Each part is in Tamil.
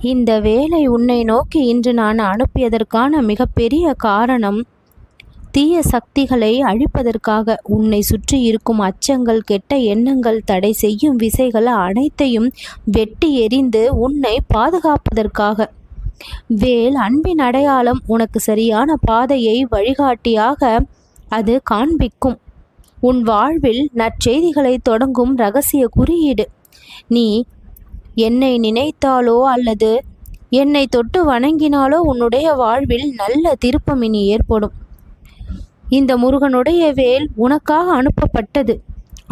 இந்த வேலை உன்னை நோக்கி இன்று நான் அனுப்பியதற்கான மிகப்பெரிய காரணம் தீய சக்திகளை அழிப்பதற்காக உன்னை சுற்றி இருக்கும் அச்சங்கள் கெட்ட எண்ணங்கள் தடை செய்யும் விசைகள் அனைத்தையும் வெட்டி எறிந்து உன்னை பாதுகாப்பதற்காக. வேல் அன்பின் அடையாளம் உனக்கு சரியான பாதையை வழிகாட்டியாக அது காண்பிக்கும். உன் வாழ்வில் நற்செய்திகளை தொடங்கும் ரகசிய குறியீடு. நீ என்னை நினைத்தாலோ அல்லது என்னை தொட்டு வணங்கினாலோ உன்னுடைய வாழ்வில் நல்ல திருப்பம் இனி ஏற்படும். இந்த முருகனுடைய வேல் உனக்காக அனுப்பப்பட்டது.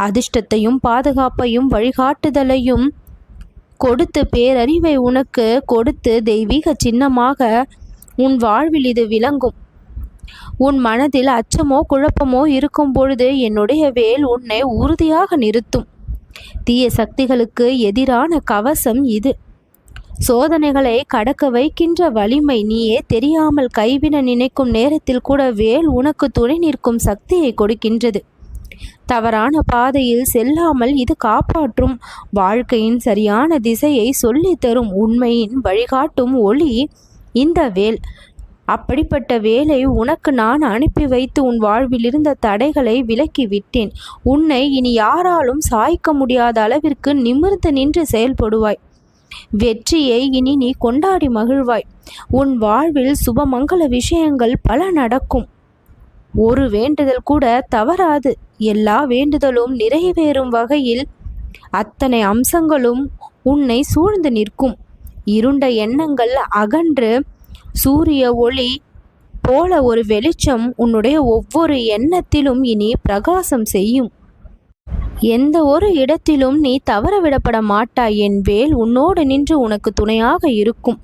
அதிர்ஷ்டத்தையும் பாதுகாப்பையும் வழிகாட்டுதலையும் கொடுத்து பேரறிவை உனக்கு கொடுத்து தெய்வீக சின்னமாக உன் வாழ்வில் இது விளங்கும். உன் மனதில் அச்சமோ குழப்பமோ இருக்கும் பொழுது என்னுடைய வேல் உன்னை உறுதியாக நிறுத்தும். தீய சக்திகளுக்கு எதிரான கவசம் இது. சோதனைகளை கடக்க வைக்கின்ற வலிமை நீயே. தெரியாமல் கைவிட நினைக்கும் நேரத்தில் கூட வேல் உனக்கு துணை நிற்கும் சக்தியை கொடுக்கின்றது. தவறான பாதையில் செல்லாமல் இது காப்பாற்றும் வாழ்க்கையின் சரியான திசையை சொல்லித்தரும் உண்மையின் வழிகாட்டும் ஒளி இந்த வேல். அப்படிப்பட்ட வேலை உனக்கு நான் அனுப்பி வைத்து உன் வாழ்வில் இருந்த தடைகளை விலக்கி விட்டேன். உன்னை இனி யாராலும் சாய்க்க முடியாத அளவிற்கு நிமிர்ந்து நின்று செயல்படுவாய். வெற்றியை இனி நீ கொண்டாடி மகிழ்வாய். உன் வாழ்வில் சுபமங்கல விஷயங்கள் பல நடக்கும். ஒரு வேண்டுதல் கூட தவறாது. எல்லா வேண்டுதலும் நிறைவேறும் வகையில் அத்தனை அம்சங்களும் உன்னை சூழ்ந்து நிற்கும். இருண்ட எண்ணங்கள் அகன்று சூரிய ஒளி போல ஒரு வெளிச்சம் உன்னுடைய ஒவ்வொரு எண்ணத்திலும் இனி பிரகாசம் செய்யும். எந்த ஒரு இடத்திலும் நீ தவறவிடப்பட மாட்டாய். என் வேல் உன்னோடு நின்று உனக்கு துணையாக இருக்கும்.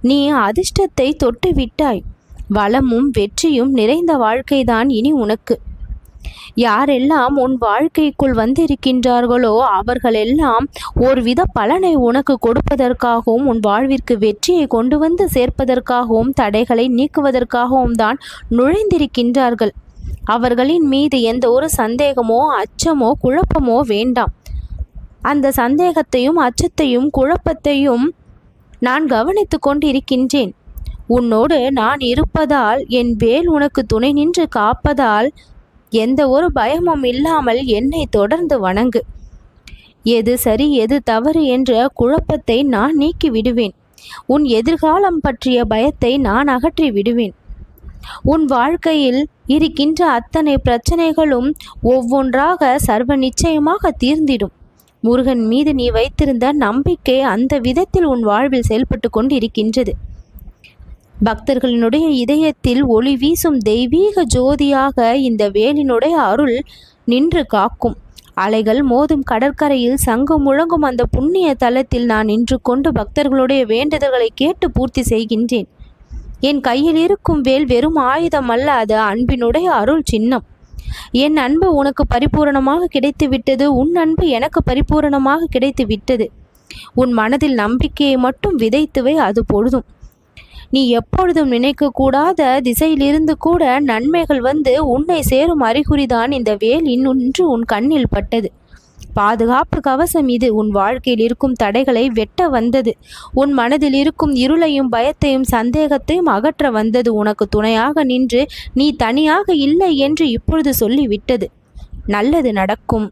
நீ அதிர்ஷ்டத்தை தொட்டு விட்டாய் வளமும் வெற்றியும் நிறைந்த வாழ்க்கைதான் இனி உனக்கு. யாரெல்லாம் உன் வாழ்க்கைக்குள் வந்திருக்கின்றார்களோ அவர்களெல்லாம் ஒருவித பலனை உனக்கு கொடுப்பதற்காகவும் உன் வாழ்விற்கு வெற்றியை கொண்டு வந்து சேர்ப்பதற்காகவும் தடைகளை நீக்குவதற்காகவும் தான் நுழைந்திருக்கின்றார்கள். அவர்களின் மீது எந்த ஒரு சந்தேகமோ அச்சமோ குழப்பமோ வேண்டாம். அந்த சந்தேகத்தையும் அச்சத்தையும் குழப்பத்தையும் நான் கவனித்து கொண்டிருக்கின்றேன். உன்னோடு நான் இருப்பதால் என் வேல் உனக்கு துணை நின்று காப்பதால் எந்த ஒரு பயமும் இல்லாமல் என்னை தொடர்ந்து வணங்கு. எது சரி எது தவறு என்ற குழப்பத்தை நான் நீக்கி விடுவேன். உன் எதிர்காலம் பற்றிய பயத்தை நான் அகற்றி விடுவேன். உன் வாழ்க்கையில் இருக்கின்ற அத்தனை பிரச்சனைகளும் ஒவ்வொன்றாக சர்வ நிச்சயமாக தீர்ந்திடும். முருகன் மீது நீ வைத்திருந்த நம்பிக்கை அந்த விதத்தில் உன் வாழ்வில் செயல்பட்டு கொண்டு இருக்கின்றது பக்தர்களினுடைய இதயத்தில் ஒளி வீசும் தெய்வீக ஜோதியாக இந்த வேலினுடைய அருள் நின்று காக்கும். அலைகள் மோதும் கடற்கரையில் சங்கம் முழங்கும் அந்த புண்ணிய தலத்தில் நான் நின்று கொண்டு பக்தர்களுடைய வேண்டுதல்களை கேட்டு பூர்த்தி செய்கின்றேன். என் கையில் இருக்கும் வேல் வெறும் ஆயுதம் அல்ல அது அன்பினுடைய அருள் சின்னம். என் அன்பு உனக்கு பரிபூரணமாக கிடைத்து விட்டது உன் அன்பு எனக்கு பரிபூரணமாக கிடைத்து விட்டது உன் மனதில் நம்பிக்கையை மட்டும் விதைத்துவை அது பொழுதும். நீ எப்பொழுதும் நினைக்கக்கூடாத திசையிலிருந்து கூட நன்மைகள் வந்து உன்னை சேரும் அறிகுறிதான் இந்த வேல் இன்னொன்று உன் கண்ணில் பட்டது. பாதுகாப்பு கவசம் இது. உன் வாழ்க்கையில் இருக்கும் தடைகளை வெட்ட வந்தது. உன் மனதில் இருக்கும் இருளையும் பயத்தையும் சந்தேகத்தையும் அகற்ற வந்தது. உனக்கு துணையாக நின்று நீ தனியாக இல்லை என்று இப்பொழுது சொல்லிவிட்டது. நல்லது நடக்கும்.